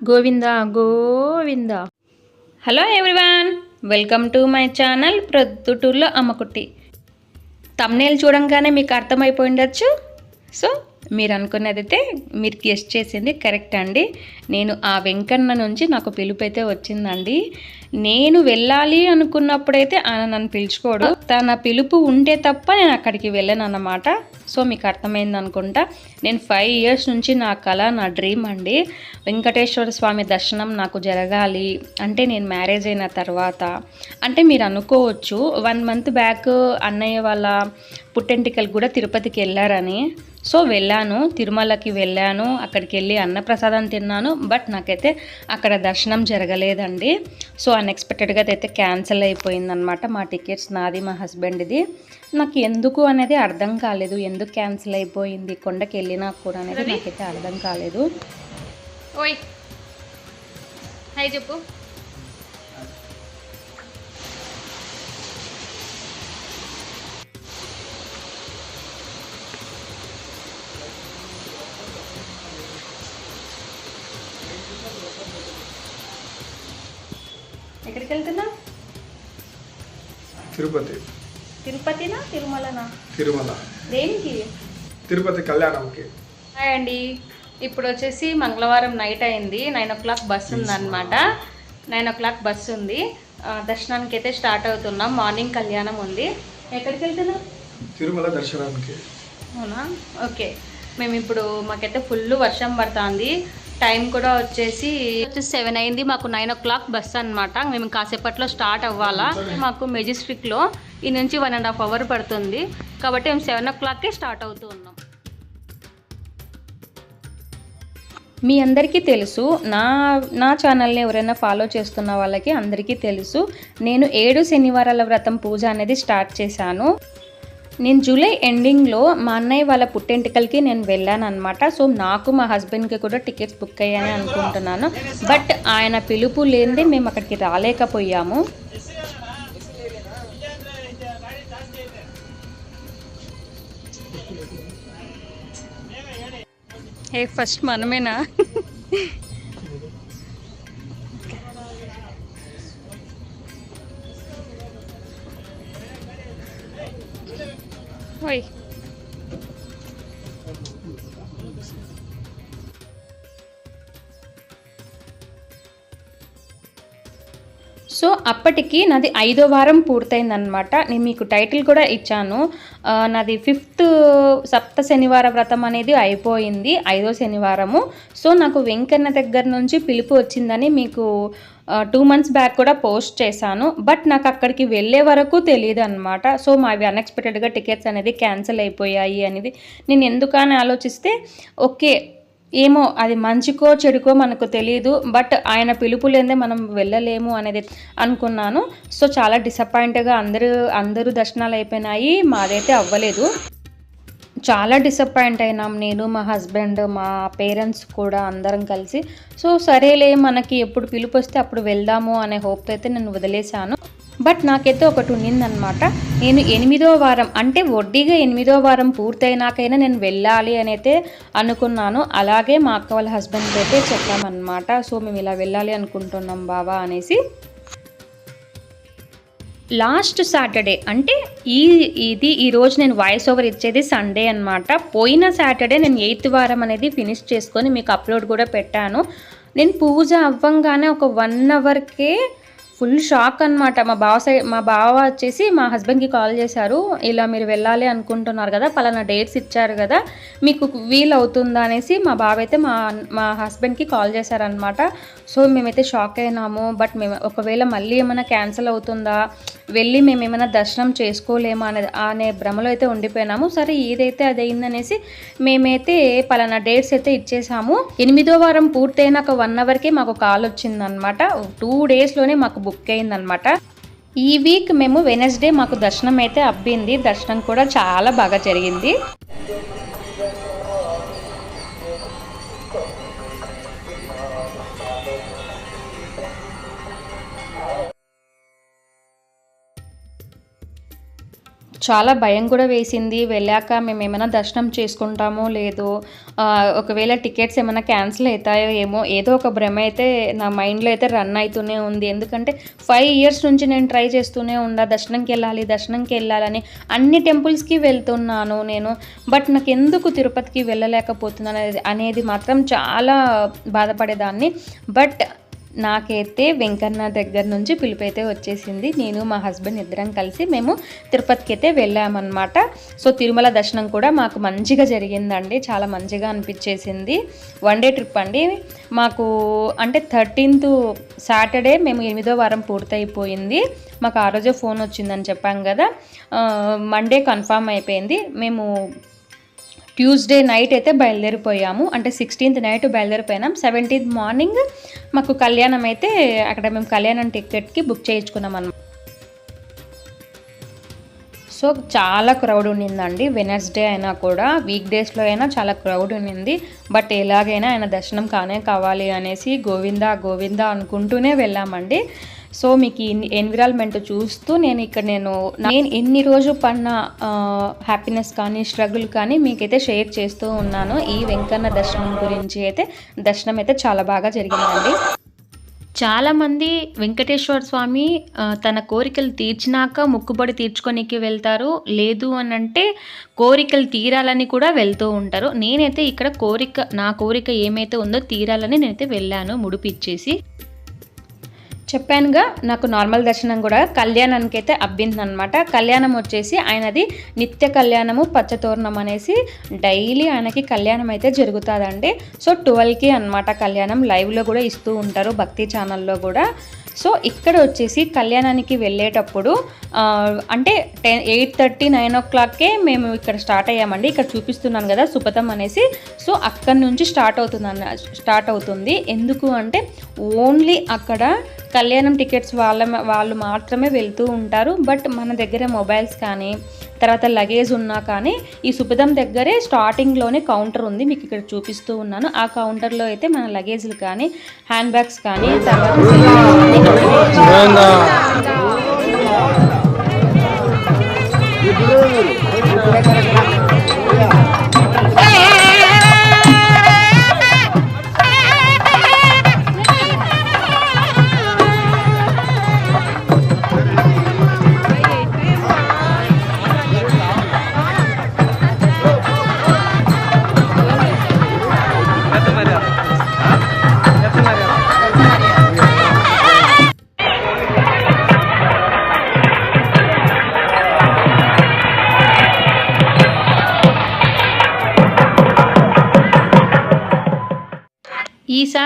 Govinda Govinda. Hello everyone welcome to my channel ప్రొద్దుటూర్లో అమ్మకుట్టి thumbnail చూడంగానే మీకు అర్థమైపోయి ఉండొచ్చు సో మీరు అనుకున్నదైతే మీరు గెస్ట్ చేసింది కరెక్ట్ అండి. నేను ఆ వెంకన్న నుంచి నాకు పిలుపు అయితే వచ్చిందండి. నేను వెళ్ళాలి అనుకున్నప్పుడైతే ఆయన నన్ను పిలుచుకోడు. తన పిలుపు ఉంటే తప్ప నేను అక్కడికి వెళ్ళాను అన్నమాట సో మీకు అర్థమైంది అనుకుంటా. నేను ఫైవ్ ఇయర్స్ నుంచి నా కళ నా డ్రీమ్ అండి. వెంకటేశ్వర స్వామి దర్శనం నాకు జరగాలి. అంటే నేను మ్యారేజ్ అయిన తర్వాత. అంటే మీరు అనుకోవచ్చు వన్ మంత్ బ్యాక్ అన్నయ్య వాళ్ళ పుట్టెంటికలు కూడా తిరుపతికి వెళ్ళారని. సో వెళ్ళాను తిరుమలకి వెళ్ళాను అక్కడికి వెళ్ళి అన్నప్రసాదం తిన్నాను బట్ నాకైతే అక్కడ దర్శనం జరగలేదండి. సో అన్ఎక్స్పెక్టెడ్గా అయితే క్యాన్సిల్ అయిపోయిందనమాట మా టికెట్స్ నాది మా హస్బెండ్ది. నాకు ఎందుకు అనేది అర్థం కాలేదు ఎందుకు క్యాన్సిల్ అయిపోయింది కొండకి వెళ్ళినా కూడా అనేది నాకైతే అర్థం కాలేదు. ఓయ్. హాయ్ చెప్పు. ఎక్కడికి వెళ్తున్నా తిరుపతి. తిరుపతినా తిరుమలనా? తిరుమల. దేనికి? తిరుపతి కళ్యాణంకి. హాయ్ అండి. ఇప్పుడు వచ్చేసి మంగళవారం నైట్ అయింది. నైన్ ఓ క్లాక్ బస్ ఉందన్నమాట. నైన్ ఓ క్లాక్ బస్ ఉంది. దర్శనానికి అయితే స్టార్ట్ అవుతున్నాం. మార్నింగ్ కళ్యాణం ఉంది. ఎక్కడికి వెళ్తున్నాం తిరుమల దర్శనానికి. అవునా? ఓకే. మేము ఇప్పుడు మాకైతే ఫుల్ వర్షం పడుతుంది. టైం కూడా వచ్చేసి వచ్చేసి సెవెన్ అయింది. మాకు నైన్ ఓ క్లాక్ బస్ అనమాట మేము కాసేపట్లో స్టార్ట్ అవ్వాలా. మాకు మెజెస్టిక్లో ఈ నుంచి వన్ అండ్ హాఫ్ అవర్ పడుతుంది. కాబట్టి మేము సెవెన్ ఓ క్లాక్కే స్టార్ట్ అవుతూ ఉన్నాం. మీ అందరికీ తెలుసు నా నా ఛానల్ని ఎవరైనా ఫాలో చేస్తున్న వాళ్ళకి అందరికీ తెలుసు నేను ఏడు శనివారాల వ్రతం పూజ అనేది స్టార్ట్ చేశాను. నేను జూలై ఎండింగ్లో మా అన్నయ్య వాళ్ళ పుట్టెంటికలకి నేను వెళ్ళాను అనమాట సో నాకు మా హస్బెండ్కి కూడా టికెట్స్ బుక్ అయ్యాయని అనుకుంటున్నాను. బట్ ఆయన పిలుపు లేనిదే మేము అక్కడికి రాలేకపోయాము. ఏ ఫస్ట్ మనమేనా? ఓయ్ సో అప్పటికి నాది ఐదో వారం పూర్తయిందనమాట నేను మీకు టైటిల్ కూడా ఇచ్చాను. నాది ఫిఫ్త్ సప్త శనివార వ్రతం అనేది అయిపోయింది ఐదో శనివారము. సో నాకు వెంకన్న దగ్గర నుంచి పిలుపు వచ్చిందని మీకు టూ మంత్స్ బ్యాక్ కూడా పోస్ట్ చేశాను. బట్ నాకు అక్కడికి వెళ్ళే వరకు తెలియదు అనమాట సో మావి అన్ఎక్స్పెక్టెడ్గా టికెట్స్ అనేది క్యాన్సిల్ అయిపోయాయి అనేది నేను ఎందుకని ఆలోచిస్తే ఓకే ఏమో అది మంచికో చెడుకో మనకు తెలియదు బట్ ఆయన పిలుపు లేదే మనం వెళ్ళలేము అనేది అనుకున్నాను. సో చాలా డిసప్పాయింట్గా అందరూ అందరూ దర్శనాలు అయిపోయినాయి. మాదైతే అవ్వలేదు. చాలా డిసప్పాయింట్ అయినాం. నేను మా హస్బెండ్ మా పేరెంట్స్ కూడా అందరం కలిసి. సో సరేలే మనకి ఎప్పుడు పిలుపు వస్తే అప్పుడు వెళ్దాము అనే హోప్తో అయితే నేను వదిలేశాను. బట్ నాకైతే ఒకటి ఉన్నిందనమాట నేను ఎనిమిదో వారం అంటే వడ్డీగా ఎనిమిదో వారం పూర్తయినాకైనా నేను వెళ్ళాలి అని అయితే అనుకున్నాను. అలాగే మా అక్క వాళ్ళ హస్బెండ్కి అయితే చెప్పామన్నమాట. సో మేము ఇలా వెళ్ళాలి అనుకుంటున్నాం బావా అనేసి. లాస్ట్ సాటర్డే అంటే ఈ ఇది ఈ రోజు నేను వాయిస్ ఓవర్ ఇచ్చేది సండే అనమాట పోయిన సాటర్డే నేను ఎయిత్ వారం అనేది ఫినిష్ చేసుకొని మీకు అప్లోడ్ కూడా పెట్టాను. నేను పూజ అవ్వంగానే ఒక వన్ అవర్కే ఫుల్ షాక్ అనమాట మా బావ సైడ్ మా బావ వచ్చేసి మా హస్బెండ్కి కాల్ చేశారు. ఇలా మీరు వెళ్ళాలి అనుకుంటున్నారు కదా పలానా డేట్స్ ఇచ్చారు కదా మీకు వీల్ అవుతుందా అనేసి మా బావ అయితే మా మా హస్బెండ్కి కాల్ చేశారనమాట సో మేమైతే షాక్ అయినాము. బట్ మేము ఒకవేళ మళ్ళీ ఏమైనా క్యాన్సిల్ అవుతుందా వెళ్ళి మేము ఏమైనా దర్శనం చేసుకోలేమా అనే అనే భ్రమలో అయితే ఉండిపోయినాము. సరే ఏదైతే అది అయిందనేసి మేమైతే పలానా డేట్స్ అయితే ఇచ్చేసాము. ఎనిమిదో వారం పూర్తయిన ఒక వన్ అవర్కే మాకు కాల్ వచ్చిందనమాట టూ డేస్లోనే మాకు బుక్ అయిందనమాట. ఈ వీక్ మేము వెనస్డే మాకు దర్శనం అయితే అబ్బింది. దర్శనం కూడా చాలా బాగా జరిగింది. చాలా భయం కూడా వేసింది. వెళ్ళాక మేము ఏమైనా దర్శనం చేసుకుంటామో లేదో ఒకవేళ టికెట్స్ ఏమైనా క్యాన్సిల్ అవుతాయో ఏమో ఏదో ఒక భ్రమ అయితే నా మైండ్లో అయితే రన్ అవుతూనే ఉంది. ఎందుకంటే ఫైవ్ ఇయర్స్ నుంచి నేను ట్రై చేస్తూనే ఉండా దర్శనంకి వెళ్ళాలి దర్శనంకి వెళ్ళాలని. అన్ని టెంపుల్స్కి వెళ్తున్నాను నేను బట్ నాకు ఎందుకు తిరుపతికి వెళ్ళలేకపోతున్నాను అనేది మాత్రం చాలా బాధపడేదాన్ని. బట్ నాకైతే వెంకన్న దగ్గర నుంచి పిలుపు అయితే వచ్చేసింది. నేను మా హస్బెండ్ ఇద్దరం కలిసి మేము తిరుపతికి అయితే వెళ్ళామన్నమాట. సో తిరుమల దర్శనం కూడా మాకు మంచిగా జరిగిందండి. చాలా మంచిగా అనిపించేసింది. వన్ డే ట్రిప్ అండి. మాకు అంటే థర్టీన్త్ సాటర్డే మేము ఎనిమిదో వారం పూర్తయిపోయింది. మాకు ఆ రోజే ఫోన్ వచ్చిందని చెప్పాం కదా. మండే కన్ఫామ్ అయిపోయింది. మేము ట్యూస్డే నైట్ అయితే బయలుదేరిపోయాము. అంటే సిక్స్టీన్త్ నైట్ బయలుదేరిపోయినాం. సెవెంటీన్త్ మార్నింగ్ మాకు కళ్యాణం అయితే అక్కడ మేము కళ్యాణం టికెట్కి బుక్ చేయించుకున్నాం అన్నమాట. సో చాలా క్రౌడ్ ఉండిందండి వెనస్డే అయినా కూడా వీక్ డేస్లో అయినా చాలా క్రౌడ్ ఉండింది బట్ ఎలాగైనా ఆయన దర్శనం కానే కావాలి అనేసి గోవిందా గోవిందా అనుకుంటూనే వెళ్ళామండి. సో మీకు ఈ ఎన్విరాన్మెంట్ చూస్తూ నేను ఇక్కడ నేను నేను ఎన్ని రోజు పడిన హ్యాపీనెస్ కానీ స్ట్రగుల్ కానీ మీకైతే షేర్ చేస్తూ ఉన్నాను. ఈ వెంకన్న దర్శనం గురించి అయితే దర్శనం అయితే చాలా బాగా జరిగిందండి. చాలామంది వెంకటేశ్వర స్వామి తన కోరికలు తీర్చినాక మొక్కుబడి తీర్చుకోనికి వెళ్తారు. లేదు అని అంటే కోరికలు తీరాలని కూడా వెళ్తూ ఉంటారు. నేనైతే ఇక్కడ కోరిక నా కోరిక ఏమైతే ఉందో తీరాలని నేనైతే వెళ్ళాను ముడిపిచ్చేసి. చెప్పానుగా నాకు నార్మల్ దర్శనం కూడా కళ్యాణానికి అయితే అబ్బింది అనమాట కళ్యాణం వచ్చేసి ఆయనది నిత్య కళ్యాణము పచ్చతోరణం అనేసి డైలీ ఆయనకి కళ్యాణం అయితే జరుగుతుందండి. సో ట్వెల్వ్కి అనమాట కళ్యాణం. లైవ్లో కూడా ఇస్తూ ఉంటారు భక్తి ఛానల్లో కూడా. సో ఇక్కడ వచ్చేసి కళ్యాణానికి వెళ్ళేటప్పుడు అంటే టెన్ ఎయిట్ థర్టీ నైన్ ఓ క్లాక్కే మేము ఇక్కడ స్టార్ట్ అయ్యామండి. ఇక్కడ చూపిస్తున్నాను కదా సుపథం అనేసి. సో అక్కడి నుంచి స్టార్ట్ అవుతుంది అన్న స్టార్ట్ అవుతుంది. ఎందుకు అంటే ఓన్లీ అక్కడ కళ్యాణం టికెట్స్ వాళ్ళ వాళ్ళు మాత్రమే వెళ్తూ ఉంటారు. బట్ మన దగ్గర మొబైల్స్ కానీ తర్వాత లగేజ్ ఉన్నా కానీ ఈ సుపథం దగ్గరే స్టార్టింగ్లోనే కౌంటర్ ఉంది. మీకు ఇక్కడ చూపిస్తూ ఉన్నాను. ఆ కౌంటర్లో అయితే మన లగేజ్లు కానీ హ్యాండ్ బ్యాగ్స్ కానీ తర్వాత 감사합니다.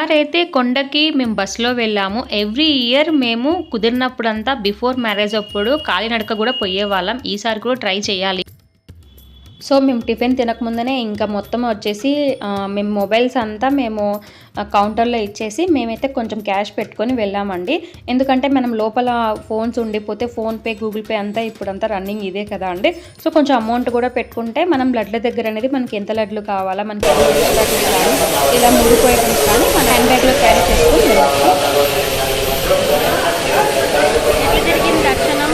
ఈసారి అయితే కొండకి మేము బస్సులో వెళ్ళాము. ఎవ్రీ ఇయర్ మేము కుదిరినప్పుడంతా బిఫోర్ మ్యారేజ్ అప్పుడు కాలినడక కూడా పోయేవాళ్ళం. ఈసారి కూడా ట్రై చేయాలి. సో మేము టిఫిన్ తినకముందనే ఇంకా మొత్తం వచ్చేసి మేము మొబైల్స్ అంతా మేము కౌంటర్లో ఇచ్చేసి మేమైతే కొంచెం క్యాష్ పెట్టుకొని వెళ్ళామండి. ఎందుకంటే మనం లోపల ఫోన్స్ ఉండిపోతే ఫోన్పే గూగుల్ పే అంతా ఇప్పుడంతా రన్నింగ్ ఇదే కదా అండి. సో కొంచెం అమౌంట్ కూడా పెట్టుకుంటే మనం లడ్ల దగ్గర అనేది మనకి ఎంత లడ్లు కావాలా మనకి లడ్లు కానీ ఇలా ముడిపోయడం కానీ మన హ్యాండ్ బ్యాగ్లో క్యారీ చేసుకొని వెళ్ళచ్చు జరిగింది దర్శనం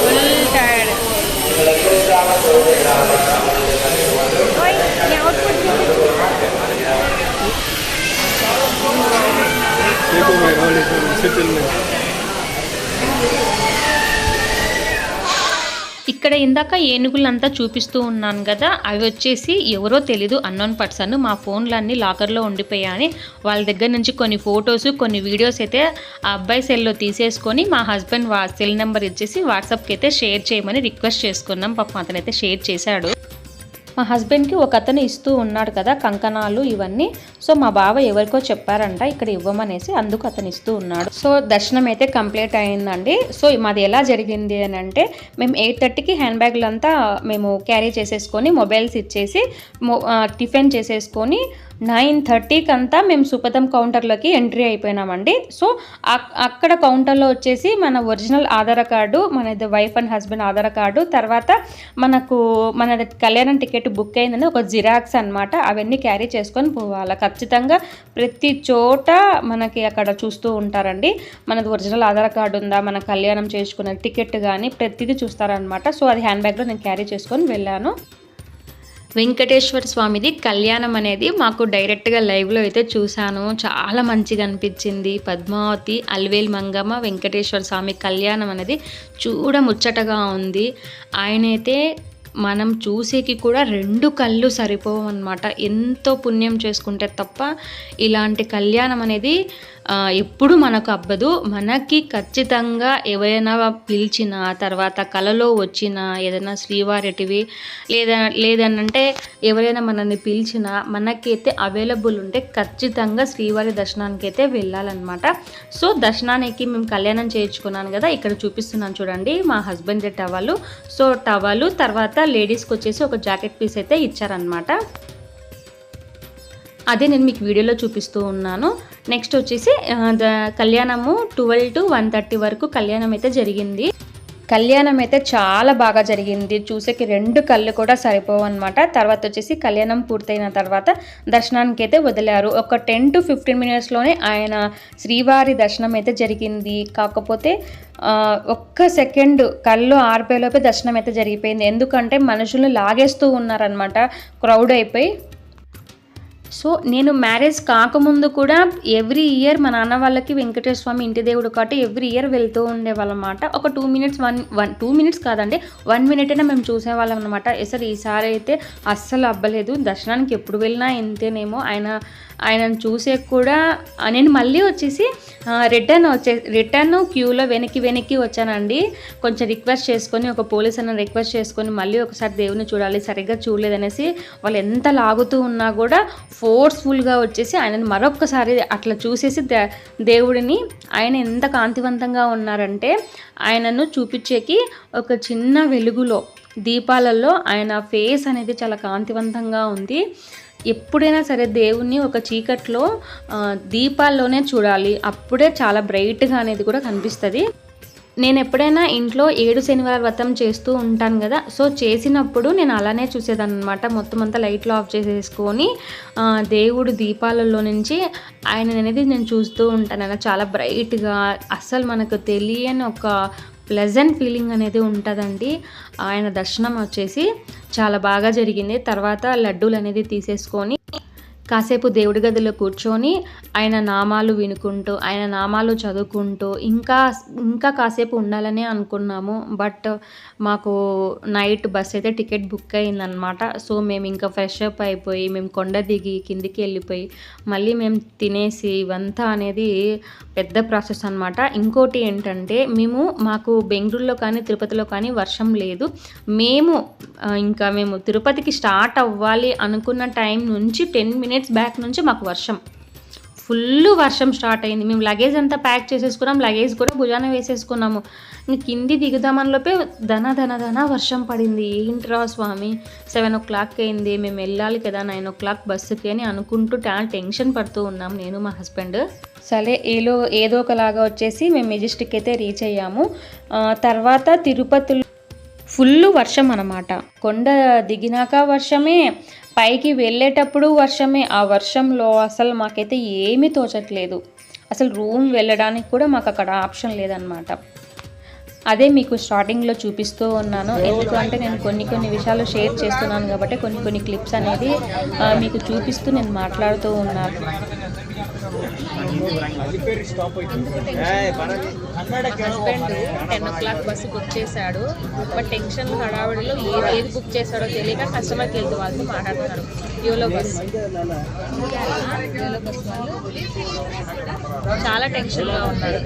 ఫుల్ టైర్డ్ ఇక్కడ ఇందాక ఏనుగులంతా చూపిస్తూ ఉన్నాను కదా అవి వచ్చేసి ఎవరో తెలీదు అన్నోన్ పర్సన్ మా ఫోన్లన్నీ లాకర్లో ఉండిపోయాయని వాళ్ళ దగ్గర నుంచి కొన్ని ఫొటోస్ కొన్ని వీడియోస్ అయితే ఆ అబ్బాయి సెల్లో తీసేసుకొని మా హస్బెండ్ వా సెల్ నెంబర్ ఇచ్చేసి వాట్సాప్కి అయితే షేర్ చేయమని రిక్వెస్ట్ చేసుకున్నాం. పాపం అతనైతే షేర్ చేశాడు. మా హస్బెండ్కి ఒక అతను ఇస్తూ ఉన్నాడు కదా కంకణాలు ఇవన్నీ. సో మా బావ ఎవరికో చెప్పారంట ఇక్కడ ఇవ్వమనేసి అందుకు అతను ఇస్తూ ఉన్నాడు. సో దర్శనం అయితే కంప్లీట్ అయిందండి. సో మాది ఎలా జరిగింది అని అంటే మేము ఎయిట్ థర్టీకి హ్యాండ్ బ్యాగ్లంతా మేము క్యారీ చేసేసుకొని మొబైల్స్ ఇచ్చేసి టిఫిన్ చేసేసుకొని నైన్ థర్టీకి అంతా మేము సుపథం కౌంటర్లోకి ఎంట్రీ అయిపోయినామండి. సో అక్కడ కౌంటర్లో వచ్చేసి మన ఒరిజినల్ ఆధార్ కార్డు మనది wife and husband Aadhaar card తర్వాత మనకు మన కళ్యాణం టికెట్ బుక్ అయిందని ఒక జిరాక్స్ అనమాట అవన్నీ క్యారీ చేసుకొని పోవాలి. ఖచ్చితంగా ప్రతి చోట మనకి అక్కడ చూస్తూ ఉంటారండి. మనది ఒరిజినల్ ఆధార్ కార్డు ఉందా మన కళ్యాణం చేసుకున్న టికెట్ కానీ ప్రతిదీ చూస్తారనమాట సో అది హ్యాండ్ బ్యాగ్లో నేను క్యారీ చేసుకొని వెళ్ళాను. వెంకటేశ్వర స్వామిది కళ్యాణం అనేది మాకు డైరెక్ట్గా లైవ్లో అయితే చూశాను. చాలా మంచిగా అనిపించింది. పద్మావతి అల్వేల్ మంగమ్మ వెంకటేశ్వర స్వామి కళ్యాణం అనేది చూడ ముచ్చటగా ఉంది. ఆయనైతే మనం చూసేకి కూడా రెండు కళ్ళు సరిపోవు అనమాట ఎంతో పుణ్యం చేసుకుంటే తప్ప ఇలాంటి కళ్యాణం అనేది ఎప్పుడు మనకు అవ్వదు మనకి ఖచ్చితంగా ఎవరైనా పిలిచిన తర్వాత కలలో వచ్చిన ఏదైనా శ్రీవారిటివి లేదా లేదనంటే ఎవరైనా మనల్ని పిలిచినా మనకైతే అవైలబుల్ ఉంటే ఖచ్చితంగా శ్రీవారి దర్శనానికి అయితే వెళ్ళాలన్నమాట. సో దర్శనానికి మేము కళ్యాణం చేయించుకున్నాను కదా ఇక్కడ చూపిస్తున్నాను చూడండి. మా హస్బెండ్ టవలు. సో టవలు తర్వాత లేడీస్కి వచ్చేసి ఒక జాకెట్ పీస్ అయితే ఇచ్చారనమాట అదే నేను మీకు వీడియోలో చూపిస్తూ ఉన్నాను. నెక్స్ట్ వచ్చేసి కళ్యాణము ట్వెల్వ్ టు వన్ థర్టీ వరకు కళ్యాణం అయితే జరిగింది. కళ్యాణం అయితే చాలా బాగా జరిగింది. చూసేకి రెండు కళ్ళు కూడా సరిపోవు అనమాట తర్వాత వచ్చేసి కళ్యాణం పూర్తయిన తర్వాత దర్శనానికి అయితే వదిలారు. ఒక టెన్ టు ఫిఫ్టీన్ మినిట్స్లోనే ఆయన శ్రీవారి దర్శనం అయితే జరిగింది. కాకపోతే ఒక్క సెకండ్ కళ్ళు ఆర్పేలోపే దర్శనం అయితే జరిగిపోయింది. ఎందుకంటే మనుషులు లాగేస్తూ ఉన్నారనమాట క్రౌడ్ అయిపోయి సో నేను మ్యారేజ్ కాకముందు కూడా ఎవ్రీ ఇయర్ మా నాన్న వాళ్ళకి వెంకటేశ్వర స్వామి ఇంటి దేవుడు కాబట్టి ఎవ్రీ ఇయర్ వెళ్తూ ఉండేవాళ్ళం అనమాట ఒక two minutes one one two minutes కాదండి వన్ మినిట్ అయినా మేము చూసేవాళ్ళం అనమాట సార్ ఈసారి అయితే అస్సలు అబ్బలేదు. దర్శనానికి ఎప్పుడు వెళ్ళినా ఇంతేనేమో. ఆయన ఆయనను చూసే కూడా నేను మళ్ళీ వచ్చేసి రిటర్న్ వచ్చే రిటర్న్ క్యూలో వెనక్కి వెనక్కి వచ్చానండి. కొంచెం రిక్వెస్ట్ చేసుకొని ఒక పోలీస్ అన్న రిక్వెస్ట్ చేసుకొని మళ్ళీ ఒకసారి దేవుని చూడాలి. సరిగ్గా చూడలేదనేసి వాళ్ళు ఎంత లాగుతూ ఉన్నా కూడా ఫోర్స్ఫుల్గా వచ్చేసి ఆయనని మరొక్కసారి అట్లా చూసేసి దే- దేవుడిని ఆయన ఎంత కాంతివంతంగా ఉన్నారంటే ఆయనను చూపించేకి ఒక చిన్న వెలుగులో దీపాలలో ఆయన ఫేస్ అనేది చాలా కాంతివంతంగా ఉంది. ఎప్పుడైనా సరే దేవుణ్ణి ఒక చీకట్లో దీపాల్లోనే చూడాలి. అప్పుడే చాలా బ్రైట్గా అనేది కూడా కనిపిస్తుంది. నేను ఎప్పుడైనా ఇంట్లో ఏడు శనివారం వ్రతం చేస్తూ ఉంటాను కదా సో చేసినప్పుడు నేను అలానే చూసేదాన్ని అనమాట మొత్తం అంతా లైట్లు ఆఫ్ చేసేసుకొని దేవుడు దీపాలలో నుంచి ఆయన అనేది నేను చూస్తూ ఉంటాను అలా చాలా బ్రైట్గా అస్సలు మనకు తెలియని ఒక ప్లెజెంట్ ఫీలింగ్ అనేది ఉంటుందండి. ఆయన దర్శనం వచ్చేసి చాలా బాగా జరిగింది. తర్వాత లడ్డూలు అనేది తీసేసుకొని కాసేపు దేవుడి గదిలో కూర్చొని ఆయన నామాలు వినుకుంటూ ఆయన నామాలు చదువుకుంటూ ఇంకా ఇంకా కాసేపు ఉండాలని అనుకున్నాము. బట్ మాకు నైట్ బస్ అయితే టికెట్ బుక్ అయిందనమాట సో మేము ఇంకా ఫ్రెష్ అప్ అయిపోయి మేము కొండ దిగి కిందికి వెళ్ళిపోయి మళ్ళీ మేము తినేసి ఇవంతా అనేది పెద్ద ప్రాసెస్ అనమాట ఇంకోటి ఏంటంటే మేము మాకు బెంగళూరులో కానీ తిరుపతిలో కానీ వర్షం లేదు. మేము ఇంకా మేము తిరుపతికి స్టార్ట్ అవ్వాలి అనుకున్న టైం నుంచి టెన్ మినిట్స్ బ్యాక్ నుంచి మాకు వర్షం. ఫుల్ వర్షం స్టార్ట్ అయింది. మేము లగేజ్ అంతా ప్యాక్ చేసేసుకున్నాం. లగేజ్ కూడా భుజాన వేసేసుకున్నాము. ఇంక కింది దిగుదామనిలోపే ధన ధన ధన వర్షం పడింది. ఏంట్రా స్వామి? సెవెన్ ఓ క్లాక్ అయింది. మేము వెళ్ళాలి కదా నైన్ ఓ క్లాక్ బస్సుకి అని అనుకుంటూ టా టెన్షన్ పడుతూ ఉన్నాం నేను మా హస్బెండ్ సరే ఏలో ఏదో ఒకలాగా వచ్చేసి మేము మెజెస్టిక్ అయితే రీచ్ అయ్యాము. తర్వాత తిరుపతిలో ఫుల్ వర్షం అనమాట కొండ దిగినాక వర్షమే పైకి వెళ్ళేటప్పుడు వర్షమే. ఆ వర్షంలో అసలు మాకైతే ఏమీ తోచట్లేదు. అసలు రూమ్ వెళ్ళడానికి కూడా మాకు అక్కడ ఆప్షన్ లేదనమాట అదే మీకు స్టార్టింగ్లో చూపిస్తూ ఉన్నాను. ఎందుకంటే నేను కొన్ని కొన్ని విషయాలు షేర్ చేస్తున్నాను కాబట్టి కొన్ని కొన్ని క్లిప్స్ అనేది మీకు చూపిస్తూ నేను మాట్లాడుతూ ఉన్నాను. Ten o'clock bus book చేశాడు బట్ టెన్షన్ హడావిడిలో ఏది ఏది బుక్ చేశాడో తెలియక కస్టమర్ కేర్ వాళ్ళతో మాట్లాడుతున్నారు యోలో బస్. యోలో బస్ వాళ్ళు. చాలా టెన్షన్గా ఉన్నారు.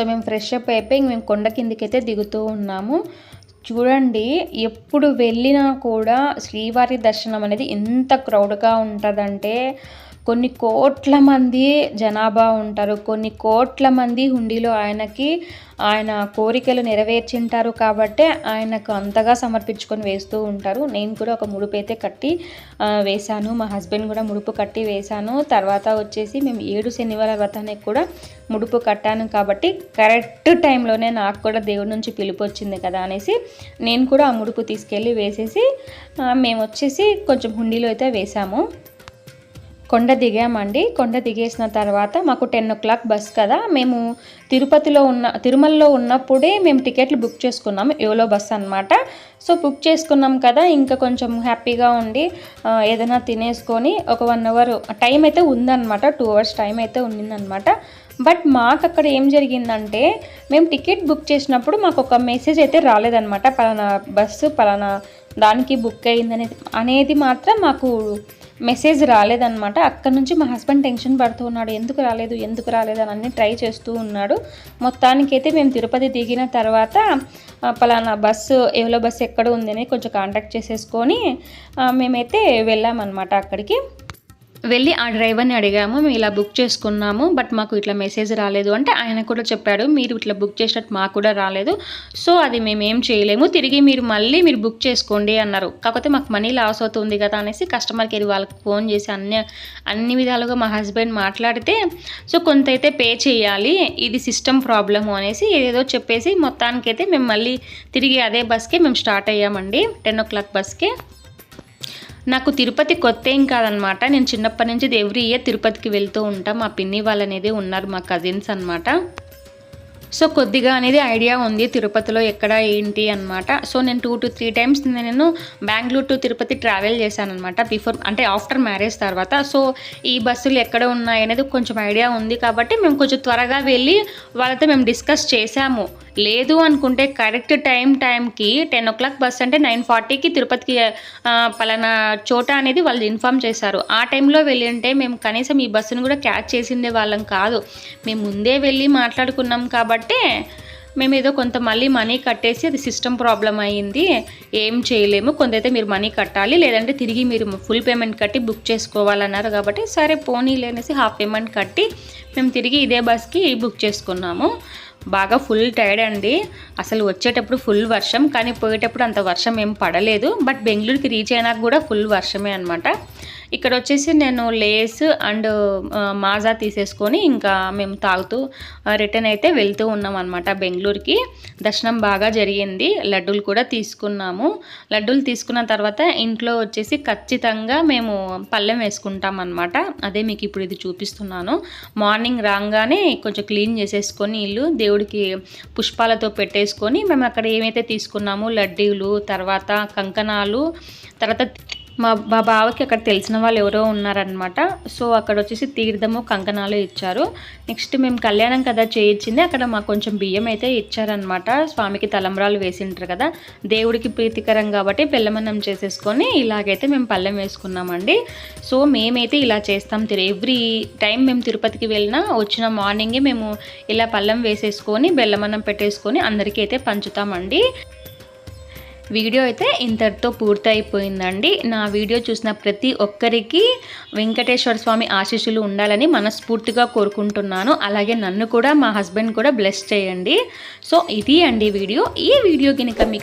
సో మేము ఫ్రెష్ అప్ అయిపోయి మేము కొండ కిందికైతే దిగుతూ ఉన్నాము. చూడండి ఎప్పుడు వెళ్ళినా కూడా శ్రీవారి దర్శనం అనేది ఎంత క్రౌడ్గా ఉంటుందంటే కొన్ని కోట్ల మంది జనాభా ఉంటారు. కొన్ని కోట్ల మంది హుండీలో ఆయనకి ఆయన కోరికలు నెరవేర్చింటారు కాబట్టే ఆయనకు అంతగా సమర్పించుకొని వేస్తూ ఉంటారు. నేను కూడా ఒక ముడుపు అయితే కట్టి వేశాను. మా హస్బెండ్ కూడా ముడుపు కట్టి వేశాను. తర్వాత వచ్చేసి మేము ఏడు శనివారాల వ్రతానికి కూడా ముడుపు కట్టాను కాబట్టి కరెక్ట్ టైంలోనే నాకు కూడా దేవుడి నుంచి పిలుపు వచ్చింది కదా అనేసి నేను కూడా ఆ ముడుపు తీసుకెళ్ళి వేసేసి మేము వచ్చేసి కొంచెం హుండీలో అయితే వేసాము కొండ దిగామండి. కొండ దిగేసిన తర్వాత మాకు టెన్ ఓ క్లాక్ బస్ కదా. మేము తిరుపతిలో ఉన్న తిరుమలలో ఉన్నప్పుడే మేము టికెట్లు బుక్ చేసుకున్నాము ఎవలో బస్ అనమాట సో బుక్ చేసుకున్నాం కదా. ఇంకా కొంచెం హ్యాపీగా ఉండి ఏదైనా తినేసుకొని ఒక వన్ అవర్ టైం అయితే ఉందన్నమాట. టూ అవర్స్ టైం అయితే ఉండిందనమాట బట్ మాకు అక్కడ ఏం జరిగిందంటే మేము టికెట్ బుక్ చేసినప్పుడు మాకు ఒక మెసేజ్ అయితే రాలేదనమాట పలానా బస్సు పలానా దానికి బుక్ అయిందని అనేది మాత్రం మాకు మెసేజ్ రాలేదనమాట అక్కడ నుంచి మా హస్బెండ్ టెన్షన్ పడుతూ ఉన్నాడు. ఎందుకు రాలేదు ఎందుకు రాలేదు అని ట్రై చేస్తూ ఉన్నాడు. మొత్తానికైతే మేము తిరుపతి దిగిన తర్వాత పలానా బస్సు ఎవలో బస్సు ఎక్కడ ఉందని కొంచెం కాంటాక్ట్ చేసేసుకొని మేమైతే వెళ్ళామన్నమాట అక్కడికి. వెళ్ళి ఆ డ్రైవర్ని అడిగాము మేము ఇలా బుక్ చేసుకున్నాము బట్ మాకు ఇట్లా మెసేజ్ రాలేదు అంటే ఆయన కూడా చెప్పాడు మీరు ఇట్లా బుక్ చేసినట్టు మాకు కూడా రాలేదు. సో అది మేము ఏం చేయలేము తిరిగి మీరు మళ్ళీ మీరు బుక్ చేసుకోండి అన్నారు. కాకపోతే మాకు మనీ లాస్ అవుతుంది కదా అనేసి కస్టమర్ కేర్ వాళ్ళకి ఫోన్ చేసి అన్ని అన్ని విధాలుగా మా హస్బెండ్ మాట్లాడితే సో కొంత అయితే పే చేయాలి ఇది సిస్టమ్ ప్రాబ్లము అనేసి ఏదో చెప్పేసి మొత్తానికైతే మేము మళ్ళీ తిరిగి అదే బస్కే మేము స్టార్ట్ అయ్యామండి టెన్ ఓ క్లాక్ బస్కే. నాకు తిరుపతి కొత్త ఏం కాదనమాట. నేను చిన్నప్పటి నుంచి ఎవ్రీ ఇయర్ తిరుపతికి వెళ్తూ ఉంటాం. మా పిన్ని వాళ్ళు అనేది ఉన్నారు మా కజిన్స్ అనమాట సో కొద్దిగా అనేది ఐడియా ఉంది తిరుపతిలో ఎక్కడ ఏంటి అన్నమాట. సో నేను టూ టు త్రీ టైమ్స్ నేను బెంగళూరు టు తిరుపతి ట్రావెల్ చేశాను అనమాట బిఫోర్ అంటే ఆఫ్టర్ మ్యారేజ్ తర్వాత. సో ఈ బస్సులు ఎక్కడ ఉన్నాయి అనేది కొంచెం ఐడియా ఉంది కాబట్టి మేము కొంచెం త్వరగా వెళ్ళి వాళ్ళతో మేము డిస్కస్ చేశాము. లేదు అనుకుంటే కరెక్ట్ టైం టైంకి టెన్ ఓ క్లాక్ బస్ అంటే నైన్ ఫార్టీకి తిరుపతికి పలానా చోట అనేది వాళ్ళు ఇన్ఫామ్ చేశారు. ఆ టైంలో వెళ్ళి ఉంటే మేము కనీసం ఈ బస్సును కూడా క్యాచ్ చేసిండే వాళ్ళం కాదు. మేము ముందే వెళ్ళి మాట్లాడుకున్నాం కాబట్టి మేము ఏదో కొంత మళ్ళీ మనీ కట్టేసి అది సిస్టమ్ ప్రాబ్లం అయ్యింది. ఏం చేయలేము. కొంతైతే మీరు మనీ కట్టాలి. లేదంటే తిరిగి మీరు ఫుల్ పేమెంట్ కట్టి బుక్ చేసుకోవాలన్నారు కాబట్టి సరే పోనీ లేనేసి హాఫ్ పేమెంట్ కట్టి మేము తిరిగి ఇదే బస్కి బుక్ చేసుకున్నాము. బాగా ఫుల్ టైర్డ్ అండి. అసలు వచ్చేటప్పుడు ఫుల్ వర్షం. కానీ పోయేటప్పుడు అంత వర్షం ఏం పడలేదు. బట్ బెంగళూరుకి రీచ్ అయినాక కూడా ఫుల్ వర్షమే అనమాట ఇక్కడ వచ్చేసి నేను లేస్ అండ్ మాజా తీసేసుకొని ఇంకా మేము తాగుతూ రిటర్న్ అయితే వెళ్తూ ఉన్నాం అనమాట బెంగళూరుకి. దర్శనం బాగా జరిగింది. లడ్డూలు కూడా తీసుకున్నాము. లడ్డూలు తీసుకున్న తర్వాత ఇంట్లో వచ్చేసి ఖచ్చితంగా మేము పళ్ళెం వేసుకుంటాం అనమాట అదే మీకు ఇప్పుడు ఇది చూపిస్తున్నాను. మార్నింగ్ రాగానే కొంచెం క్లీన్ చేసేసుకొని ఇల్లు దేవుడికి పుష్పాలతో పెట్టేసుకొని మేము అక్కడ ఏమైతే తీసుకున్నామో లడ్డూలు తర్వాత కంకణాలు తర్వాత మా మా బావకి అక్కడ తెలిసిన వాళ్ళు ఎవరో ఉన్నారనమాట సో అక్కడ వచ్చేసి తీర్థము కంకణాలు ఇచ్చారు. నెక్స్ట్ మేము కళ్యాణం కదా చేయించింది అక్కడ మాకు కొంచెం బియ్యం అయితే ఇచ్చారనమాట స్వామికి తలంబ్రాలు వేసింటారు కదా దేవుడికి ప్రీతికరం కాబట్టి బెల్లమన్నం చేసేసుకొని ఇలాగైతే మేము పళ్ళెం వేసుకున్నామండి. సో మేమైతే ఇలా చేస్తాం తిరు. ఎవ్రీ టైం మేము తిరుపతికి వెళ్ళినా వచ్చిన మార్నింగే మేము ఇలా పళ్ళెం వేసేసుకొని బెల్లమన్నం పెట్టేసుకొని అందరికీ అయితే పంచుతామండి. వీడియో అయితే ఇంతటితో పూర్తయిపోయిందండి. నా వీడియో చూసిన ప్రతి ఒక్కరికి వెంకటేశ్వర స్వామి ఆశీస్సులు ఉండాలని మనస్ఫూర్తిగా కోరుకుంటున్నాను. అలాగే నన్ను కూడా మా హస్బెండ్ కూడా బ్లెస్ చేయండి. సో ఇది అండి వీడియో. ఈ వీడియో కనుక మీకు